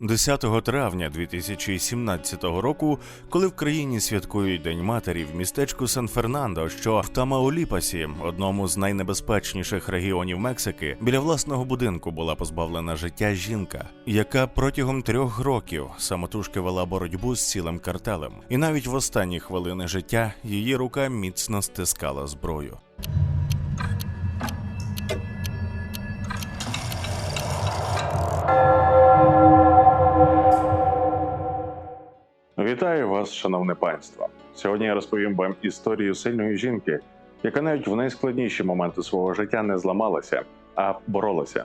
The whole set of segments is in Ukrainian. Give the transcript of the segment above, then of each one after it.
10 травня 2017 року, коли в країні святкують День матері в містечку Сан-Фернандо, що в Тамауліпасі, одному з найнебезпечніших регіонів Мексики, біля власного будинку була позбавлена життя жінка, яка протягом трьох років самотужки вела боротьбу з цілим картелем, і навіть в останні хвилини життя її рука міцно стискала зброю. Вітаю вас, шановне панство. Сьогодні я розповім вам історію сильної жінки, яка навіть в найскладніші моменти свого життя не зламалася, а боролася.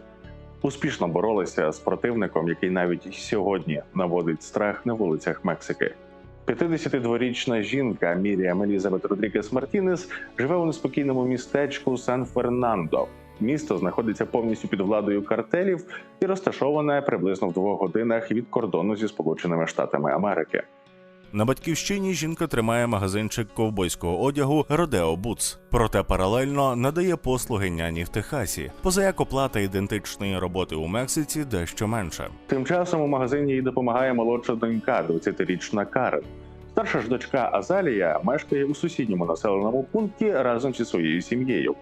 Успішно боролася з противником, який навіть сьогодні наводить страх на вулицях Мексики. 52-річна жінка Міріам Елізабет Родрігес Мартінес живе у неспокійному містечку Сан-Фернандо. Місто знаходиться повністю під владою картелів і розташоване приблизно в двох годинах від кордону зі Сполученими Штатами Америки. На батьківщині жінка тримає магазинчик ковбойського одягу Родео Бутс, проте паралельно надає послуги няні в Техасі, поза як оплата ідентичної роботи у Мексиці дещо менша. Тим часом у магазині їй допомагає молодша донька, 20-річна Карен. Старша ж дочка Азалія мешкає у сусідньому населеному пункті разом зі своєю сім'єю.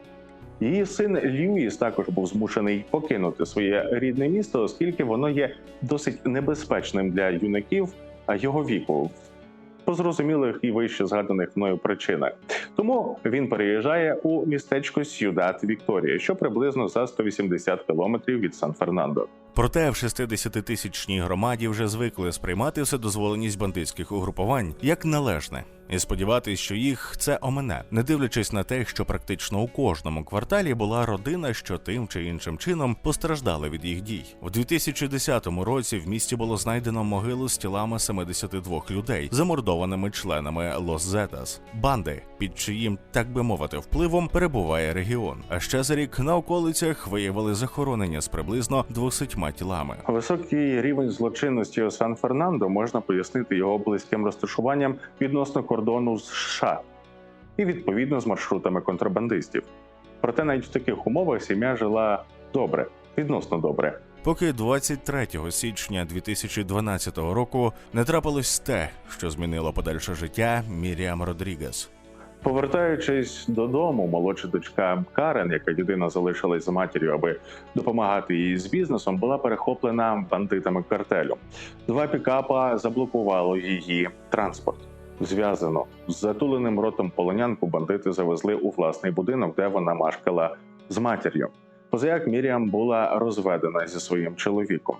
Її син Льюіс також був змушений покинути своє рідне місто, оскільки воно є досить небезпечним для юнаків його віку. По зрозумілих і вище згаданих мною причинах. Тому він переїжджає у містечко Сюдат Вікторія, що приблизно за 180 кілометрів від Сан-Фернандо. Проте в 60-тисячній громаді вже звикли сприймати вседозволеність бандитських угрупувань як належне. І сподіватись, що їх це омене, не дивлячись на те, що практично у кожному кварталі була родина, що тим чи іншим чином постраждали від їх дій. У 2010 році в місті було знайдено могилу з тілами 72 людей, замордованими членами Лос Зетас, банди, під чиїм, так би мовити, впливом перебуває регіон. А ще за рік на околицях виявили захоронення з приблизно 200 тілами. Високий рівень злочинності у Сан-Фернандо можна пояснити його близьким розташуванням відносно кордону з США і відповідно з маршрутами контрабандистів. Проте навіть в таких умовах сім'я жила добре, відносно добре. Поки 23 січня 2012 року не трапилось те, що змінило подальше життя Міріам Родрігес. Повертаючись додому, молодша дочка Карен, яка єдина залишилась з матір'ю, аби допомагати їй з бізнесом, була перехоплена бандитами картелю. Два пікапа заблокувало її транспорт. Зв'язано з затуленим ротом полонянку бандити завезли у власний будинок, де вона мешкала з матір'ю. Позаяк Міріам була розведена зі своїм чоловіком.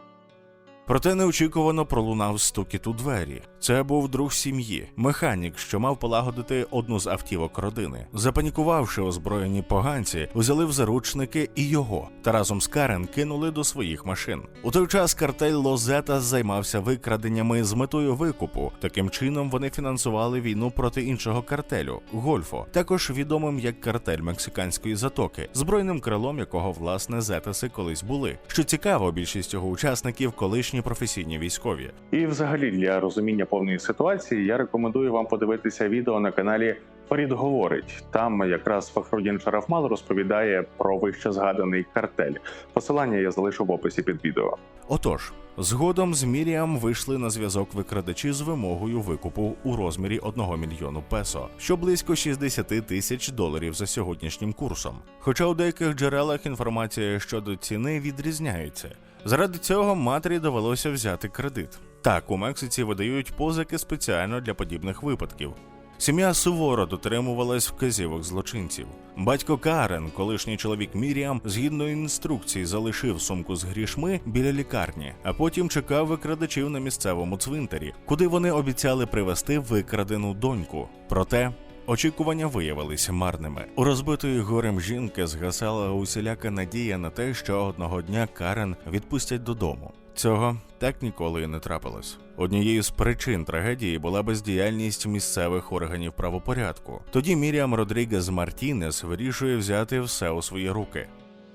Проте неочікувано пролунав стукіт у двері. Це був друг сім'ї, механік, що мав полагодити одну з автівок родини. Запанікувавши озброєні поганці, взяли в заручники і його, та разом з Карен кинули до своїх машин. У той час картель Лозета займався викраденнями з метою викупу. Таким чином вони фінансували війну проти іншого картелю Гольфо, також відомим як картель мексиканської затоки, збройним крилом якого власне зетаси колись були. Що цікаво, більшість його учасників колишні професійні військові. І, взагалі, для розуміння повної ситуації я рекомендую вам подивитися відео на каналі Фарід говорить. Там якраз Фахрудін Шарафмал розповідає про вище згаданий картель. Посилання я залишу в описі під відео. Отож, згодом з Міріам вийшли на зв'язок викрадачі з вимогою викупу у розмірі 1 мільйону песо, що близько 60 тисяч доларів за сьогоднішнім курсом. Хоча у деяких джерелах інформація щодо ціни відрізняється. Заради цього матері довелося взяти кредит. Так, у Мексиці видають позики спеціально для подібних випадків. Сім'я суворо дотримувалась вказівок злочинців. Батько Карен, колишній чоловік Міріам, згідно інструкцій, залишив сумку з грішми біля лікарні, а потім чекав викрадачів на місцевому цвинтарі, куди вони обіцяли привезти викрадену доньку. Проте Очікування виявилися марними. У розбитої горем жінки згасала усіляка надія на те, що одного дня Карен відпустять додому. Цього так ніколи і не трапилось. Однією з причин трагедії була бездіяльність місцевих органів правопорядку. Тоді Міріам Родрігес Мартінес вирішує взяти все у свої руки.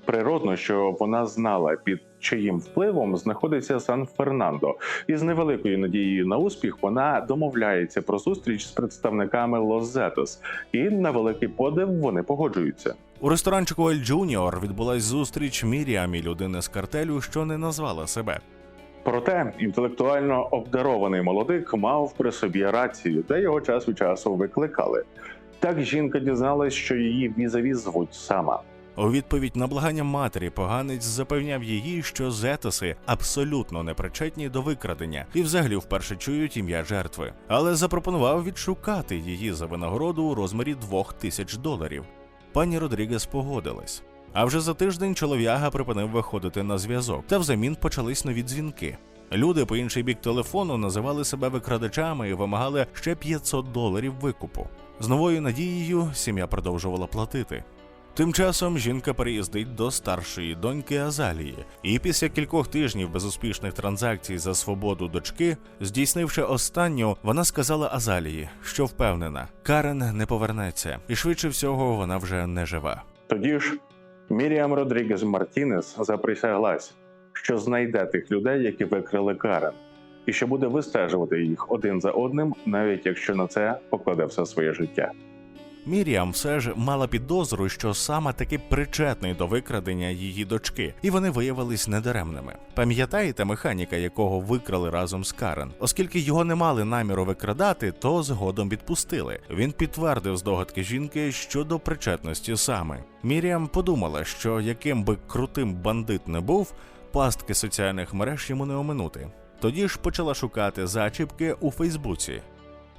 Природно, що вона знала під чиїм впливом знаходиться Сан-Фернандо, і з невеликою надією на успіх вона домовляється про зустріч з представниками Лос Зетос, і на великий подив вони погоджуються. У ресторанчику Ель Джуніор відбулась зустріч Міріам і людини з картелю, що не назвала себе. Проте інтелектуально обдарований молодик мав при собі рацію, де його час від часу викликали. Так жінка дізналась, що її візаві звуть сама. У відповідь на благання матері поганець запевняв її, що зетоси абсолютно не причетні до викрадення і взагалі вперше чують ім'я жертви, але запропонував відшукати її за винагороду у розмірі двох тисяч доларів. Пані Родрігес погодилась. А вже за тиждень чолов'яга припинив виходити на зв'язок, та взамін почались нові дзвінки. Люди по інший бік телефону називали себе викрадачами і вимагали ще 500 доларів викупу. З новою надією сім'я продовжувала платити. Тим часом жінка переїздить до старшої доньки Азалії, і після кількох тижнів безуспішних транзакцій за свободу дочки, здійснивши останню, вона сказала Азалії, що впевнена, Карен не повернеться, і швидше всього вона вже не жива. Тоді ж Міріам Родрігес Мартінес заприсяглась, що знайде тих людей, які викрили Карен, і що буде вистежувати їх один за одним, навіть якщо на це покладе все своє життя. Міріам все ж мала підозру, що саме таки причетний до викрадення її дочки, і вони виявились недаремними. Пам'ятаєте механіка, якого викрали разом з Карен? Оскільки його не мали наміру викрадати, то згодом відпустили. Він підтвердив здогадки жінки щодо причетності саме. Міріам подумала, що яким би крутим бандит не був, пастки соціальних мереж йому не оминути. Тоді ж почала шукати зачіпки у Фейсбуці.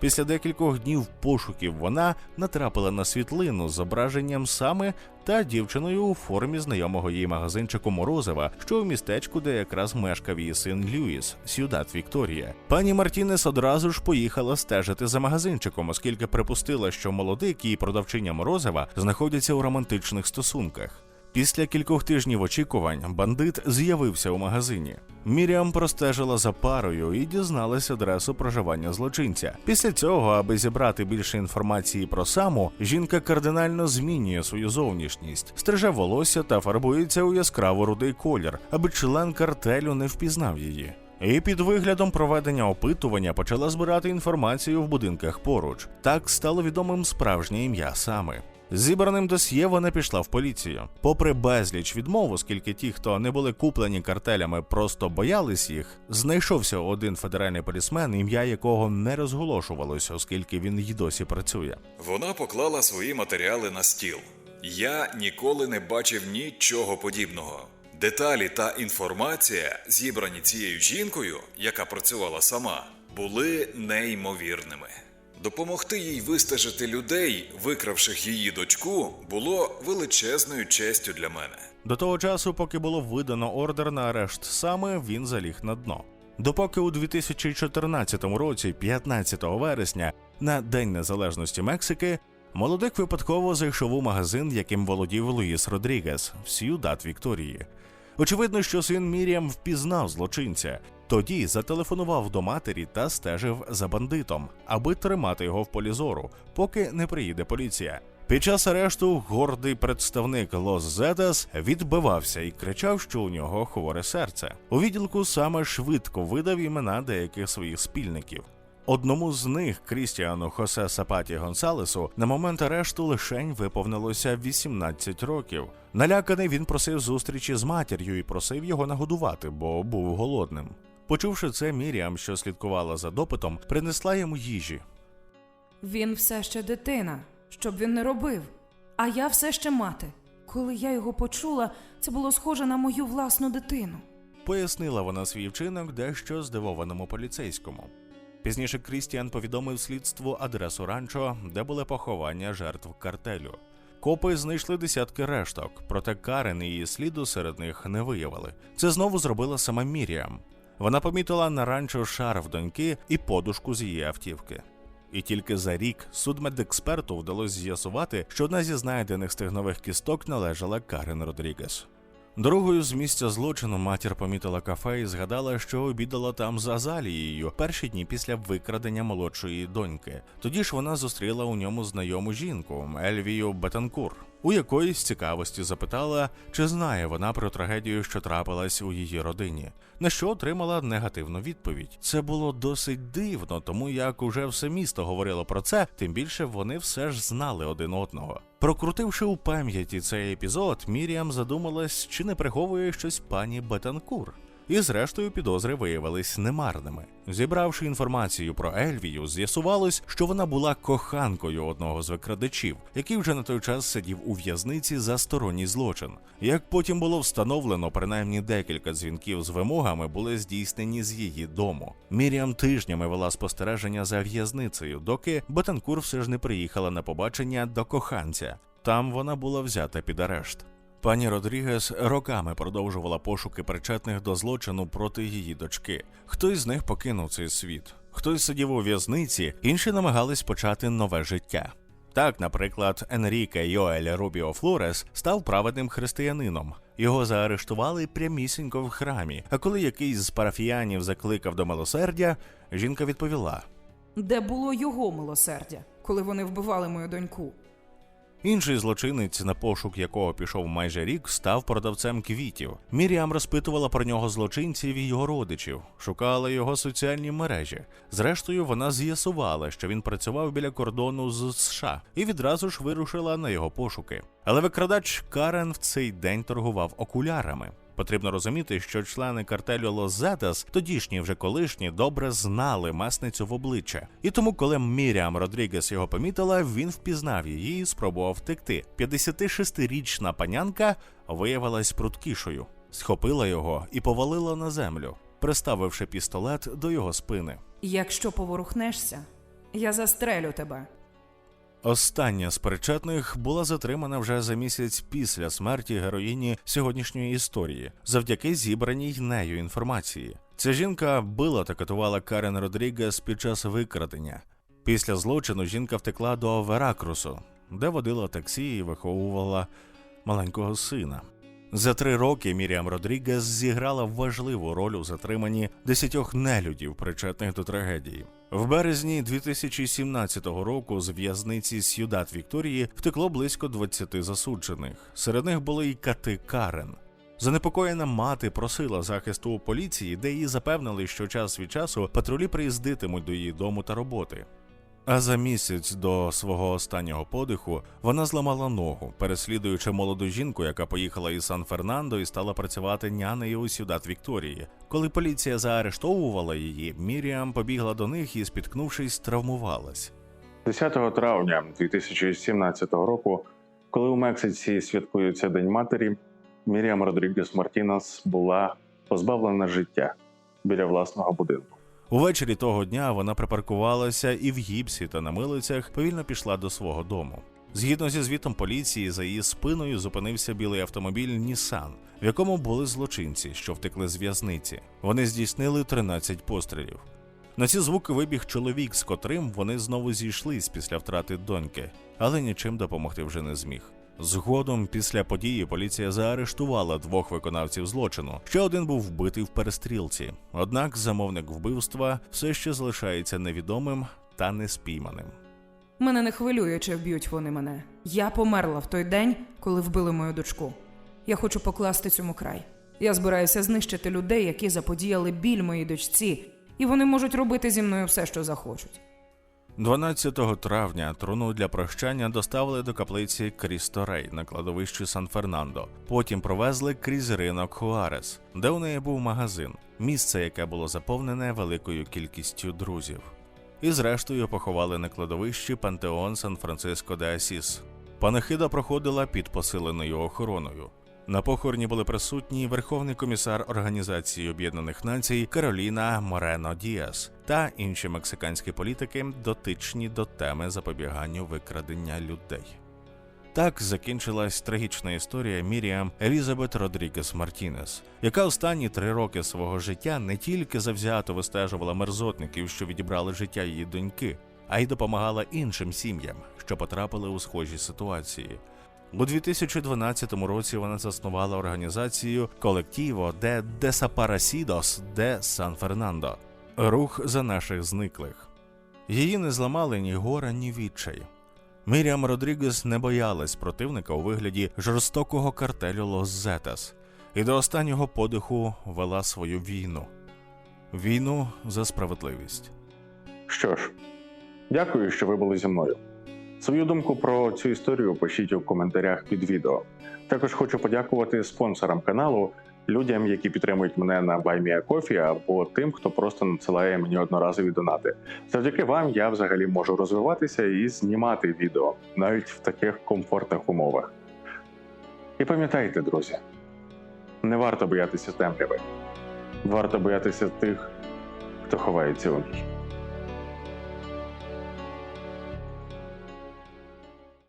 Після декількох днів пошуків вона натрапила на світлину з зображенням саме та дівчиною у формі знайомого їй магазинчику Морозова, що в містечку, де якраз мешкав її син Льюіс, Сюдат Вікторія. Пані Мартінес одразу ж поїхала стежити за магазинчиком, оскільки припустила, що молодик і продавчиня Морозова знаходяться у романтичних стосунках. Після кількох тижнів очікувань бандит з'явився у магазині. Міріам простежила за парою і дізналась адресу проживання злочинця. Після цього, аби зібрати більше інформації про саму, жінка кардинально змінює свою зовнішність, стриже волосся та фарбується у яскраво рудий колір, аби член картелю не впізнав її. І під виглядом проведення опитування почала збирати інформацію в будинках поруч. Так стало відомим справжнє ім'я саме. Зібраним досьє вона пішла в поліцію. Попри безліч відмов, оскільки ті, хто не були куплені картелями, просто боялись їх, знайшовся один федеральний полісмен, ім'я якого не розголошувалось, оскільки він й досі працює. Вона поклала свої матеріали на стіл. Я ніколи не бачив нічого подібного. Деталі та інформація, зібрані цією жінкою, яка працювала сама, були неймовірними. Допомогти їй вистежити людей, викравших її дочку, було величезною честю для мене. До того часу, поки було видано ордер на арешт саме, він заліг на дно. Допоки у 2014 році, 15 вересня, на День Незалежності Мексики, молодик випадково зайшов у магазин, яким володів Луїс Родрігес в Сьюдат Вікторії. Очевидно, що син Міріам впізнав злочинця. Тоді зателефонував до матері та стежив за бандитом, аби тримати його в полі зору, поки не приїде поліція. Під час арешту гордий представник Лос Зетас відбивався і кричав, що у нього хворе серце. У відділку саме швидко видав імена деяких своїх спільників. Одному з них, Крістіану Хосе Сапаті Гонсалесу, на момент арешту лишень виповнилося 18 років. Наляканий він просив зустрічі з матір'ю і просив його нагодувати, бо був голодним. Почувши це, Міріам, що слідкувала за допитом, принесла йому їжі. Він все ще дитина, щоб він не робив. А я все ще мати. Коли я його почула, це було схоже на мою власну дитину. Пояснила вона свій вчинок дещо здивованому поліцейському. Пізніше Крістіан повідомив слідству адресу ранчо, де були поховання жертв картелю. Копи знайшли десятки решток, проте Карен і її сліду серед них не виявили. Це знову зробила сама Міріам. Вона помітила на ранчо шарф доньки і подушку з її автівки. І тільки за рік судмедексперту вдалося з'ясувати, що одна зі знайдених стегнових кісток належала Карен Родрігес. Дорогою з місця злочину матір помітила кафе і згадала, що обідала там з Азалією перші дні після викрадення молодшої доньки. Тоді ж вона зустріла у ньому знайому жінку Ельвію Бетанкур, у якої з цікавості запитала, чи знає вона про трагедію, що трапилась у її родині. На що отримала негативну відповідь. Це було досить дивно, тому як уже все місто говорило про це, тим більше вони все ж знали один одного. Прокрутивши у пам'яті цей епізод, Міріам задумалась, чи не приховує щось пані Бетанкур. І зрештою підозри виявились немарними. Зібравши інформацію про Ельвію, з'ясувалось, що вона була коханкою одного з викрадачів, який вже на той час сидів у в'язниці за сторонній злочин. Як потім було встановлено, принаймні декілька дзвінків з вимогами були здійснені з її дому. Міріам тижнями вела спостереження за в'язницею, доки Бетанкур все ж не приїхала на побачення до коханця. Там вона була взята під арешт. Пані Родрігес роками продовжувала пошуки причетних до злочину проти її дочки. Хтось з них покинув цей світ, хтось сидів у в'язниці, інші намагались почати нове життя. Так, наприклад, Енріке Йоель Рубіо Флорес став праведним християнином. Його заарештували прямісінько в храмі. А коли якийсь з парафіянів закликав до милосердя, жінка відповіла: Де було його милосердя, коли вони вбивали мою доньку? Інший злочинець, на пошук якого пішов майже рік, став продавцем квітів. Міріам розпитувала про нього злочинців і його родичів, шукала його соціальні мережі. Зрештою, вона з'ясувала, що він працював біля кордону з США і відразу ж вирушила на його пошуки. Але викрадач Карен в цей день торгував окулярами. Потрібно розуміти, що члени картелю Лозетас, тодішні вже колишні, добре знали месницю в обличчя. І тому, коли Міріам Родрігес його помітила, він впізнав її і спробував втекти. 56-річна панянка виявилась пруткішою, схопила його і повалила на землю, приставивши пістолет до його спини. Якщо поворухнешся, я застрелю тебе. Остання з причетних була затримана вже за місяць після смерті героїні сьогоднішньої історії, завдяки зібраній нею інформації. Ця жінка била та катувала Карен Родрігес під час викрадення. Після злочину жінка втекла до Веракрусу, де водила таксі і виховувала маленького сина. За три роки Міріам Родрігес зіграла важливу роль у затриманні десятьох нелюдів, причетних до трагедії. В березні 2017 року з в'язниці Сюдат Вікторії втекло близько 20 засуджених. Серед них були й кати Карен. Занепокоєна мати просила захисту у поліції, де її запевнили, що час від часу патрулі приїздитимуть до її дому та роботи. А за місяць до свого останнього подиху вона зламала ногу, переслідуючи молоду жінку, яка поїхала із Сан-Фернандо і стала працювати нянею у Сюдат Вікторії. Коли поліція заарештовувала її, Міріам побігла до них і, спіткнувшись, травмувалась. 10 травня 2017 року, коли у Мексиці святкується День матері, Міріам Родрігес Мартінес була позбавлена життя біля власного будинку. Увечері того дня вона припаркувалася і в гіпсі та на милицях повільно пішла до свого дому. Згідно зі звітом поліції, за її спиною зупинився білий автомобіль Нісан, в якому були злочинці, що втекли з в'язниці. Вони здійснили 13 пострілів. На ці звуки вибіг чоловік, з котрим вони знову зійшлись після втрати доньки, але нічим допомогти вже не зміг. Згодом, після події, поліція заарештувала двох виконавців злочину. Ще один був вбитий в перестрілці. Однак замовник вбивства все ще залишається невідомим та неспійманим. Мене не хвилює, чи вб'ють вони мене. Я померла в той день, коли вбили мою дочку. Я хочу покласти цьому край. Я збираюся знищити людей, які заподіяли біль моїй дочці, і вони можуть робити зі мною все, що захочуть. 12 травня труну для прощання доставили до каплиці Крісторей на кладовищі Сан-Фернандо. Потім провезли крізь ринок Хуарес, де у неї був магазин, місце, яке було заповнене великою кількістю друзів. І зрештою поховали на кладовищі Пантеон Сан-Франциско де Асіс. Панахида проходила під посиленою охороною. На похороні були присутні Верховний комісар Організації Об'єднаних Націй Кароліна Морено Діас та інші мексиканські політики, дотичні до теми запобіганню викрадення людей. Так закінчилась трагічна історія Міріам Елізабет Родрігес Мартінес, яка останні три роки свого життя не тільки завзято вистежувала мерзотників, що відібрали життя її доньки, а й допомагала іншим сім'ям, що потрапили у схожі ситуації. У 2012 році вона заснувала організацію Колектіво де Десапарасідос де Сан Фернандо рух за наших зниклих. Її не зламали ні гора, ні відчай. Міріам Родрігес не боялась противника у вигляді жорстокого картелю Лос Зетас і до останнього подиху вела свою війну війну за справедливість. Що ж, дякую, що ви були зі мною. Свою думку про цю історію пишіть у коментарях під відео. Також хочу подякувати спонсорам каналу, людям, які підтримують мене на BuyMeACoffee, або тим, хто просто надсилає мені одноразові донати. Завдяки вам я взагалі можу розвиватися і знімати відео навіть в таких комфортних умовах. І пам'ятайте, друзі, не варто боятися темряви. Варто боятися тих, хто ховається у ній.